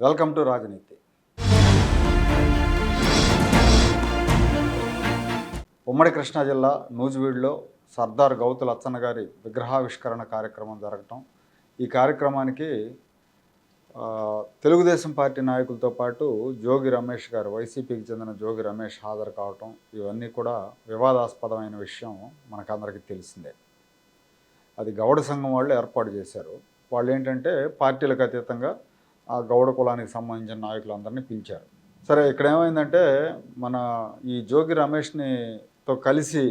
Welcome to రాజనీతి. ఉమ్మడి కృష్ణా జిల్లా నూజివీడులో సర్దార్ గౌతు లచ్చన్న గారి విగ్రహావిష్కరణ కార్యక్రమం జరగటం. ఈ కార్యక్రమానికి తెలుగుదేశం పార్టీ నాయకులతో పాటు జోగి రమేష్ గారు వైసీపీకి చెందిన జోగి రమేష్ హాజరు కావటం. ఇవన్నీ కూడా వివాదాస్పదమైన విషయం మనకందరికీ తెలిసిందే. అది గౌడ సంఘం వాళ్ళు ఏర్పాటు చేశారు. వాళ్ళు ఏంటంటే పార్టీలకు అతీతంగా ఆ గౌడ కులానికి సంబంధించిన నాయకులందరినీ పిలిచారు. సరే ఇక్కడ ఏమైందంటే మన ఈ జోగి రమేష్ని తో కలిసి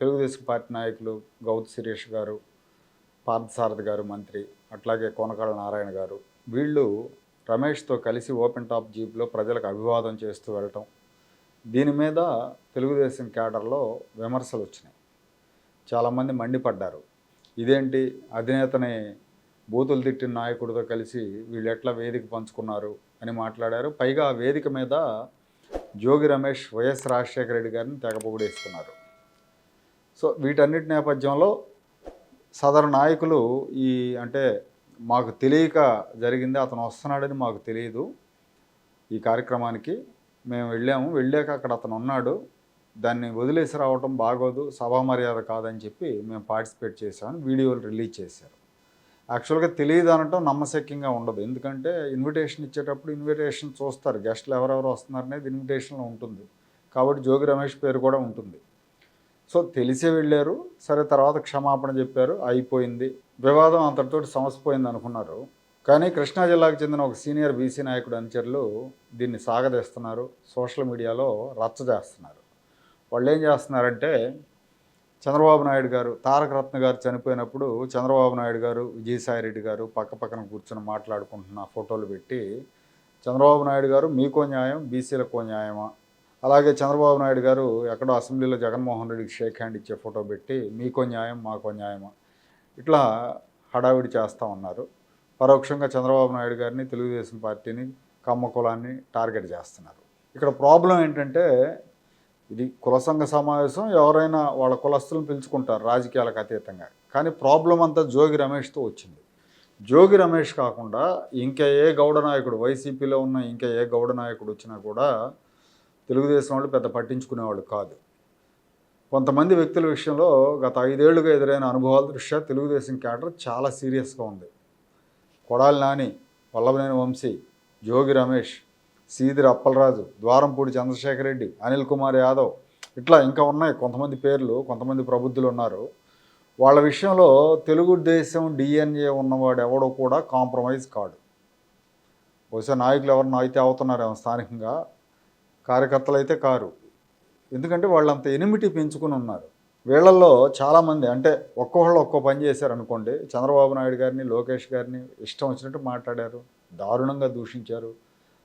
తెలుగుదేశం పార్టీ నాయకులు గౌత్ సురేష్ గారు పార్థసారథి గారు మంత్రి అట్లాగే కోనకాల నారాయణ గారు వీళ్ళు రమేష్తో కలిసి ఓపెన్ టాప్ జీప్లో ప్రజలకు అభివాదం చేస్తూ వెళ్ళటం దీని మీద తెలుగుదేశం క్యాడర్లో విమర్శలు వచ్చినాయి. చాలామంది మండిపడ్డారు. ఇదేంటి? అధినేతని బూతులు తిట్టిన నాయకుడితో కలిసి వీళ్ళు ఎట్లా వేదిక పంచుకున్నారు అని మాట్లాడారు. పైగా ఆ వేదిక మీద జోగి రమేష్ వైఎస్ రాజశేఖర రెడ్డి గారిని తెగపొగుడేసుకున్నారు సో వీటన్నిటి నేపథ్యంలో సదరు నాయకులు ఈ అంటే మాకు తెలియక జరిగింది అతను వస్తున్నాడని మాకు తెలియదు. ఈ కార్యక్రమానికి మేము వెళ్ళాము. వెళ్ళాక అక్కడ అతను ఉన్నాడు. దాన్ని వదిలేసి రావటం బాగోదు సభా మర్యాద కాదని చెప్పి మేము పార్టిసిపేట్ చేసామని వీడియోలు రిలీజ్ చేశారు. యాక్చువల్గా తెలియదు అనటం నమ్మశక్యంగా ఉండదు. ఎందుకంటే ఇన్విటేషన్ ఇచ్చేటప్పుడు ఇన్విటేషన్ చూస్తారు. గెస్ట్లు ఎవరెవరు వస్తున్నారు అనేది ఇన్విటేషన్లో ఉంటుంది. కాబట్టి జోగి రమేష్ పేరు కూడా ఉంటుంది. సో తెలిసే వెళ్ళారు. సరే తర్వాత క్షమాపణ చెప్పారు. అయిపోయింది. వివాదం అంతటితోటి సమసిపోయింది అనుకున్నారు. కానీ కృష్ణా జిల్లాకు చెందిన ఒక సీనియర్ బీసీ నాయకుడు అనుచరులు దీన్ని సాగదీస్తున్నారు. సోషల్ మీడియాలో రచ్చ చేస్తున్నారు. వాళ్ళు ఏం చేస్తున్నారంటే చంద్రబాబు నాయుడు గారు తారక రత్న గారు చనిపోయినప్పుడు చంద్రబాబు నాయుడు గారు విజయసాయి రెడ్డి గారు పక్క పక్కన కూర్చొని మాట్లాడుకుంటున్న ఫోటోలు పెట్టి చంద్రబాబు నాయుడు గారు మీకో న్యాయం బీసీలకో న్యాయమా? అలాగే చంద్రబాబు నాయుడు గారు ఎక్కడో అసెంబ్లీలో జగన్మోహన్ రెడ్డికి షేక్ హ్యాండ్ ఇచ్చే ఫోటో పెట్టి మీకో న్యాయం మాకో న్యాయమా? ఇట్లా హడావిడి చేస్తూ ఉన్నారు. పరోక్షంగా చంద్రబాబు నాయుడు గారిని తెలుగుదేశం పార్టీని కమ్మ కులాన్ని టార్గెట్ చేస్తున్నారు. ఇక్కడ ప్రాబ్లం ఏంటంటే ఇది కుల సంఘ సమావేశం ఎవరైనా వాళ్ళ కులస్తులను పిలుచుకుంటారు రాజకీయాలకు అతీతంగా. కానీ ప్రాబ్లం అంతా జోగి రమేష్తో వచ్చింది. జోగి రమేష్ కాకుండా ఇంకా ఏ గౌడ నాయకుడు వైసీపీలో ఉన్న ఇంకా ఏ గౌడ నాయకుడు వచ్చినా కూడా తెలుగుదేశం వాళ్ళు పెద్ద పట్టించుకునేవాళ్ళు కాదు. కొంతమంది వ్యక్తుల విషయంలో గత ఐదేళ్ళుగా ఎదురైన అనుభవాల దృష్ట్యా తెలుగుదేశం క్యాడర్ చాలా సీరియస్గా ఉంది. కొడాలి నాని వల్లభనేని వంశీ జోగి రమేష్ సీదిరి అప్పలరాజు ద్వారంపూడి చంద్రశేఖర్ రెడ్డి అనిల్ కుమార్ యాదవ్ ఇట్లా ఇంకా ఉన్నాయి కొంతమంది పేర్లు కొంతమంది ప్రబుద్ధులు ఉన్నారు. వాళ్ళ విషయంలో తెలుగుదేశం డిఎన్ఏ ఉన్నవాడు ఎవడో కూడా కాంప్రమైజ్ కాడు. బహుశా నాయకులు ఎవరినో అయితే అవుతున్నారేమో స్థానికంగా. కార్యకర్తలు అయితే కారు. ఎందుకంటే వాళ్ళంత ఎనిమిటీ పెంచుకుని ఉన్నారు. వీళ్ళల్లో చాలామంది అంటే ఒక్కొక్కళ్ళు ఒక్కో పని చేశారు అనుకోండి చంద్రబాబు నాయుడు గారిని లోకేష్ గారిని ఇష్టం వచ్చినట్టు మాట్లాడారు దారుణంగా దూషించారు.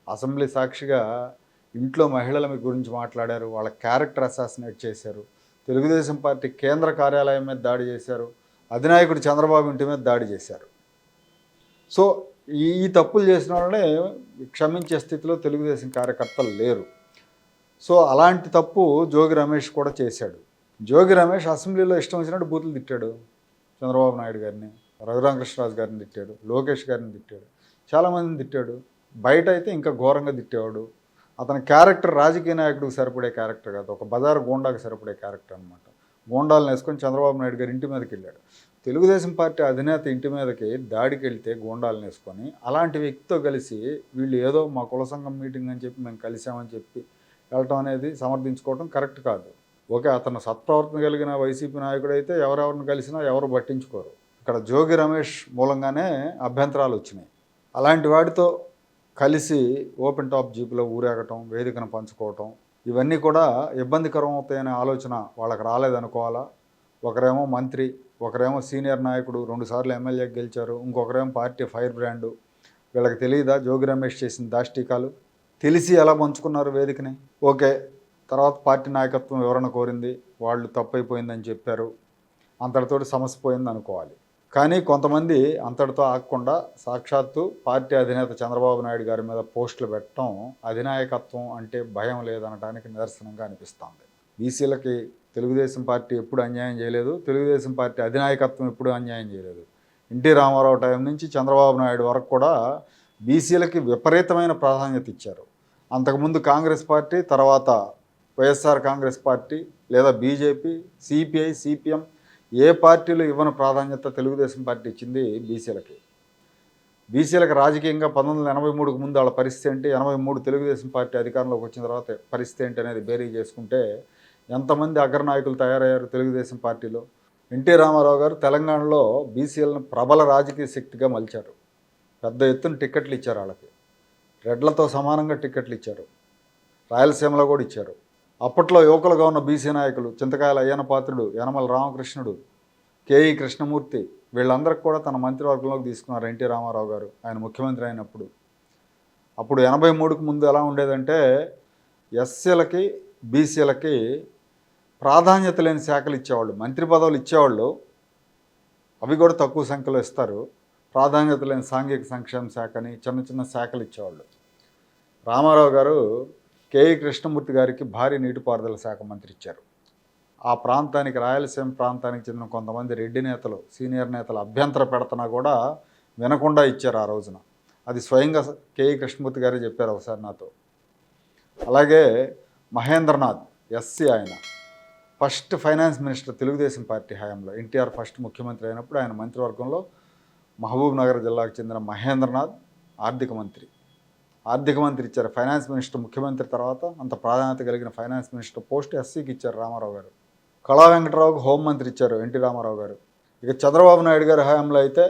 అసెంబ్లీ సాక్షిగా ఇంట్లో మహిళల గురించి మాట్లాడారు వాళ్ళ క్యారెక్టర్ అసాసినేట్ చేశారు తెలుగుదేశం పార్టీ కేంద్ర కార్యాలయం మీద దాడి చేశారు అధినాయకుడు చంద్రబాబు ఇంటి మీద దాడి చేశారు. సో ఈ తప్పులు చేసిన వాళ్ళనే క్షమించే స్థితిలో తెలుగుదేశం కార్యకర్తలు లేరు. సో అలాంటి తప్పు జోగి రమేష్ కూడా చేశాడు. జోగి రమేష్ అసెంబ్లీలో ఇష్టం వచ్చినట్టు బూతులు తిట్టాడు. చంద్రబాబు నాయుడు గారిని రఘురామకృష్ణరాజు గారిని తిట్టాడు లోకేష్ గారిని తిట్టాడు చాలామందిని తిట్టాడు. బయట అయితే ఇంకా ఘోరంగా తిట్టేవాడు. అతని క్యారెక్టర్ రాజకీయ నాయకుడికి సరిపడే క్యారెక్టర్ కాదు. ఒక బజార్ గోండాకి సరిపడే క్యారెక్టర్ అనమాట గోండాలను వేసుకొని చంద్రబాబు నాయుడు గారి ఇంటి మీదకి వెళ్ళాడు. తెలుగుదేశం పార్టీ అధినేత ఇంటి మీదకి దాడికి వెళ్తే గోండాలను వేసుకొని అలాంటి వ్యక్తితో కలిసి వీళ్ళు ఏదో మా కుల సంఘం మీటింగ్ అని చెప్పి మేము కలిసామని చెప్పి వెళ్ళటం అనేది సమర్థించుకోవడం కరెక్ట్ కాదు. ఓకే అతను సత్ప్రవర్తన కలిగిన వైసీపీ నాయకుడు అయితే ఎవరెవరిని కలిసినా ఎవరు పట్టించుకోరు. ఇక్కడ జోగి రమేష్ మూలంగానే అభ్యంతరాలు వచ్చినాయి. అలాంటి వాడితో కలిసి ఓపెన్ టాప్ జీపులో ఊరేగటం వేదికను పంచుకోవటం ఇవన్నీ కూడా ఇబ్బందికరం అవుతాయనే ఆలోచన వాళ్ళకి రాలేదనుకోవాలా? ఒకరేమో మంత్రి ఒకరేమో సీనియర్ నాయకుడు రెండుసార్లు ఎమ్మెల్యే గెలిచారు ఇంకొకరేమో పార్టీ ఫైర్ బ్రాండు. వీళ్ళకి తెలియదా జోగి రమేష్ చేసిన దాష్టికాలు? తెలిసి ఎలా పంచుకున్నారు వేదికని? ఓకే తర్వాత పార్టీ నాయకత్వం వివరణ కోరింది వాళ్ళు తప్పైపోయిందని చెప్పారు. అంతటితోటి సమస్య పోయింది అనుకోవాలి కానీ కొంతమంది అంతటితో ఆగకుండా సాక్షాత్తు పార్టీ అధినేత చంద్రబాబు నాయుడు గారి మీద పోస్టులు పెట్టడం అధినాయకత్వం అంటే భయం లేదనడానికి నిదర్శనంగా అనిపిస్తోంది. బీసీలకి తెలుగుదేశం పార్టీ ఎప్పుడు అన్యాయం చేయలేదు తెలుగుదేశం పార్టీ అధినాయకత్వం ఎప్పుడు అన్యాయం చేయలేదు. ఎన్టీ రామారావు టైం నుంచి చంద్రబాబు నాయుడు వరకు కూడా బీసీలకి విపరీతమైన ప్రాధాన్యత ఇచ్చారు. అంతకుముందు కాంగ్రెస్ పార్టీ తర్వాత వైఎస్ఆర్ కాంగ్రెస్ పార్టీ లేదా బీజేపీ సిపిఐ సిపిఎం ఏ పార్టీలు ఇవ్వని ప్రాధాన్యత తెలుగుదేశం పార్టీ ఇచ్చింది బీసీలకి? బీసీలకు రాజకీయంగా పంతొమ్మిది వందల ఎనభై మూడుకు ముందు వాళ్ళ పరిస్థితి ఏంటి? ఎనభై మూడు తెలుగుదేశం పార్టీ అధికారంలోకి వచ్చిన తర్వాత పరిస్థితి ఏంటి అనేది బేరీ చేసుకుంటే ఎంతమంది అగ్రనాయకులు తయారయ్యారు తెలుగుదేశం పార్టీలో? ఎన్టీ రామారావు గారు తెలంగాణలో బీసీలను ప్రబల రాజకీయ శక్తిగా మలిచారు. పెద్ద ఎత్తున టిక్కెట్లు ఇచ్చారు వాళ్ళకి. రెడ్లతో సమానంగా టిక్కెట్లు ఇచ్చారు. రాయలసీమలో కూడా ఇచ్చారు. అప్పట్లో యువకులుగా ఉన్న బీసీ నాయకులు చింతకాయల అయ్యన పాత్రుడు యనమల రామకృష్ణుడు కేఈ కృష్ణమూర్తి వీళ్ళందరికీ కూడా తన మంత్రివర్గంలోకి తీసుకున్నారు ఎన్టీ రామారావు గారు. ఆయన ముఖ్యమంత్రి అయినప్పుడు. అప్పుడు ఎనభై మూడుకు ముందు ఎలా ఉండేదంటే ఎస్సీలకి బీసీలకి ప్రాధాన్యత లేని శాఖలు ఇచ్చేవాళ్ళు మంత్రి పదవులు ఇచ్చేవాళ్ళు. అవి కూడా తక్కువ సంఖ్యలో ఇస్తారు. ప్రాధాన్యత లేని సాంఘిక సంక్షేమ శాఖని చిన్న చిన్న శాఖలు ఇచ్చేవాళ్ళు. రామారావు గారు కేఈ కృష్ణమూర్తి గారికి భారీ నీటిపారుదల శాఖ మంత్రి ఇచ్చారు ఆ ప్రాంతానికి రాయలసీమ ప్రాంతానికి చెందిన కొంతమంది రెడ్డి నేతలు సీనియర్ నేతలు అభ్యంతర పెడతనా కూడా వినకుండా ఇచ్చారు ఆ రోజున. అది స్వయంగా కేఈ కృష్ణమూర్తి గారే చెప్పారు ఒకసారి నాతో. అలాగే మహేంద్రనాథ్ ఎస్సీ ఆయన. First finance minister Telugu Desam party హయాంలో ఎన్టీఆర్ ఫస్ట్ ముఖ్యమంత్రి అయినప్పుడు ఆయన మంత్రివర్గంలో మహబూబ్ నగర్ జిల్లాకు చెందిన మహేంద్రనాథ్ ఆర్థిక మంత్రి. ఆర్థిక మంత్రి ఇచ్చారు ఫైనాన్స్ మినిస్టర్ ముఖ్యమంత్రి తర్వాత అంత ప్రాధాన్యత కలిగిన ఫైనాన్స్ మినిస్టర్ పోస్ట్ ఎస్సీకి ఇచ్చారు రామారావు గారు. కళా వెంకటరావుకు హోంమంత్రి ఇచ్చారు ఎన్టీ రామారావు గారు. ఇక చంద్రబాబు నాయుడు గారి హయాంలో అయితే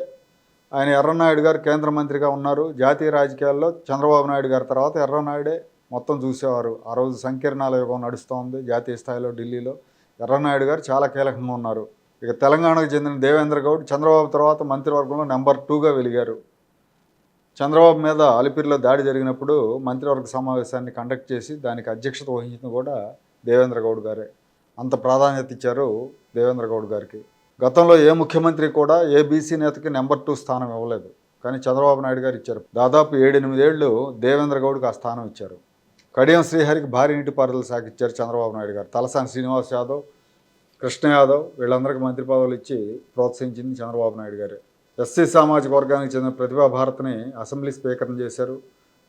ఆయన ఎర్రనాయుడు గారు కేంద్ర మంత్రిగా ఉన్నారు. జాతీయ రాజకీయాల్లో చంద్రబాబు నాయుడు గారి తర్వాత ఎర్రనాయుడే మొత్తం చూసేవారు. ఆ రోజు సంకీర్ణాల యుగం నడుస్తోంది జాతీయ స్థాయిలో ఢిల్లీలో ఎర్రనాయుడు గారు చాలా కీలకంగా ఉన్నారు. ఇక తెలంగాణకు చెందిన దేవేంద్ర గౌడ్ చంద్రబాబు తర్వాత మంత్రివర్గంలో నెంబర్ టూగా వెలిగారు. చంద్రబాబు మీద అలిపిరిలో దాడి జరిగినప్పుడు మంత్రివర్గ సమావేశాన్ని కండక్ట్ చేసి దానికి అధ్యక్షత వహించింది కూడా దేవేంద్ర గౌడ్ గారే. అంత ప్రాధాన్యత ఇచ్చారు దేవేంద్ర గౌడ్ గారికి. గతంలో ఏ ముఖ్యమంత్రి కూడా ఏ బీసీ నేతకి నెంబర్ టూ స్థానం ఇవ్వలేదు. కానీ చంద్రబాబు నాయుడు గారు ఇచ్చారు. దాదాపు ఏడెనిమిదేళ్ళు దేవేంద్ర గౌడ్కి ఆ స్థానం ఇచ్చారు. కడియం శ్రీహరికి భారీ నీటిపారుదల శాఖ ఇచ్చారు చంద్రబాబు నాయుడు గారు. తలసాని శ్రీనివాస్ యాదవ్ కృష్ణ యాదవ్ వీళ్ళందరికీ మంత్రి పదవులు ఇచ్చి ప్రోత్సహించింది చంద్రబాబు నాయుడు గారే. ఎస్సీ సామాజిక వర్గానికి చెందిన ప్రతిభా భారత్ని అసెంబ్లీ స్పీకర్ని చేశారు.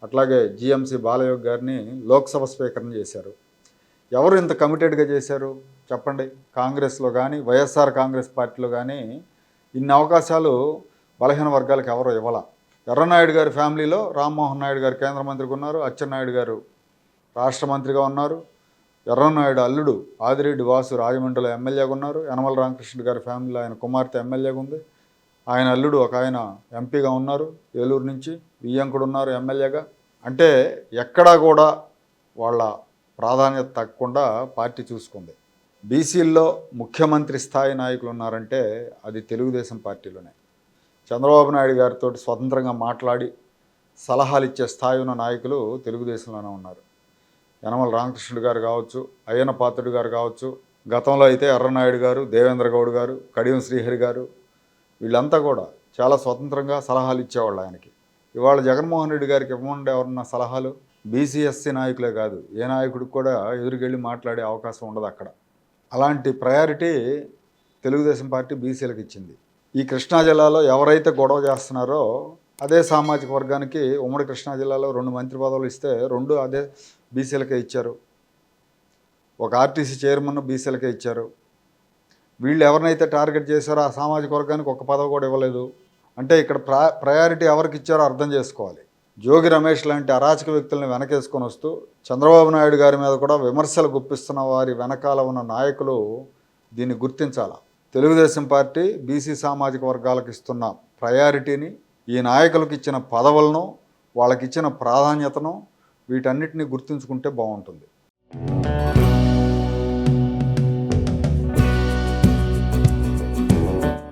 అట్లాగే జిఎంసి బాలయోగ్ గారిని లోక్సభ స్పీకర్ని చేశారు. ఎవరు ఇంత కమిటెడ్గా చేశారు? చెప్పండి. కాంగ్రెస్లో కానీ వైఎస్ఆర్ కాంగ్రెస్ పార్టీలో కానీ ఇన్ని అవకాశాలు బలహీన వర్గాలకు ఎవరు ఇవ్వాల? ఎర్రనాయుడు గారి ఫ్యామిలీలో రామ్మోహన్ నాయుడు గారు కేంద్ర మంత్రిగా ఉన్నారు. అచ్చెన్నాయుడు గారు రాష్ట్ర మంత్రిగా ఉన్నారు. ఎర్రనాయుడు అల్లుడు ఆదిరెడ్డి వాసు రాజమండ్రిలో ఎమ్మెల్యేగా ఉన్నారు. యనమల రామకృష్ణుడు గారి ఫ్యామిలీలో ఆయన కుమార్తె ఎమ్మెల్యేగా ఉంది. ఆయన అల్లుడు ఒక ఆయన ఎంపీగా ఉన్నారు ఏలూరు నుంచి వియ్యంకుడు ఉన్నారు ఎమ్మెల్యేగా. అంటే ఎక్కడా కూడా వాళ్ళ ప్రాధాన్యత తగ్గకుండా పార్టీ చూసుకుంది. బీసీల్లో ముఖ్యమంత్రి స్థాయి నాయకులు ఉన్నారంటే అది తెలుగుదేశం పార్టీలోనే. చంద్రబాబు నాయుడు గారితో స్వతంత్రంగా మాట్లాడి సలహాలు ఇచ్చే స్థాయి ఉన్న నాయకులు తెలుగుదేశంలోనే ఉన్నారు. యనమల రామకృష్ణుడు గారు కావచ్చు అయ్యన పాత్రుడు గారు కావచ్చు గతంలో అయితే ఎర్రనాయుడు గారు దేవేంద్ర గౌడ్ గారు కడియం శ్రీహరి గారు వీళ్ళంతా కూడా చాలా స్వతంత్రంగా సలహాలు ఇచ్చేవాళ్ళు ఆయనకి. ఇవాళ జగన్మోహన్ రెడ్డి గారికి ఇవ్వమంటే ఎవరన్నా సలహాలు? బీసీఎస్సీ నాయకులే కాదు. ఏ నాయకుడికి కూడా ఎదురుకెళ్ళి మాట్లాడే అవకాశం ఉండదు అక్కడ. అలాంటి ప్రయారిటీ తెలుగుదేశం పార్టీ బీసీలకు ఇచ్చింది. ఈ కృష్ణా జిల్లాలో ఎవరైతే గొడవ చేస్తున్నారో అదే సామాజిక వర్గానికి ఉమ్మడి కృష్ణా జిల్లాలో రెండు మంత్రి పదవులు ఇస్తే రెండు అదే బీసీలకే ఇచ్చారు. ఒక ఆర్టీసీ చైర్మన్ బీసీలకే ఇచ్చారు. వీళ్ళు ఎవరినైతే టార్గెట్ చేశారో ఆ సామాజిక వర్గానికి ఒక పదవి కూడా ఇవ్వలేదు. అంటే ఇక్కడ ప్రయారిటీ ఎవరికి ఇచ్చారో అర్థం చేసుకోవాలి. జోగి రమేష్ లాంటి అరాచక వ్యక్తులను వెనకేసుకొని వస్తూ చంద్రబాబు నాయుడు గారి మీద కూడా విమర్శలు గుప్పిస్తున్న వారి వెనకాల ఉన్న నాయకులు దీన్ని గుర్తించాల? తెలుగుదేశం పార్టీ బీసీ సామాజిక వర్గాలకు ఇస్తున్న ప్రయారిటీని ఈ నాయకులకు ఇచ్చిన పదవులను వాళ్ళకి ఇచ్చిన ప్రాధాన్యతను వీటన్నిటిని గుర్తుంచుకుంటే బాగుంటుంది.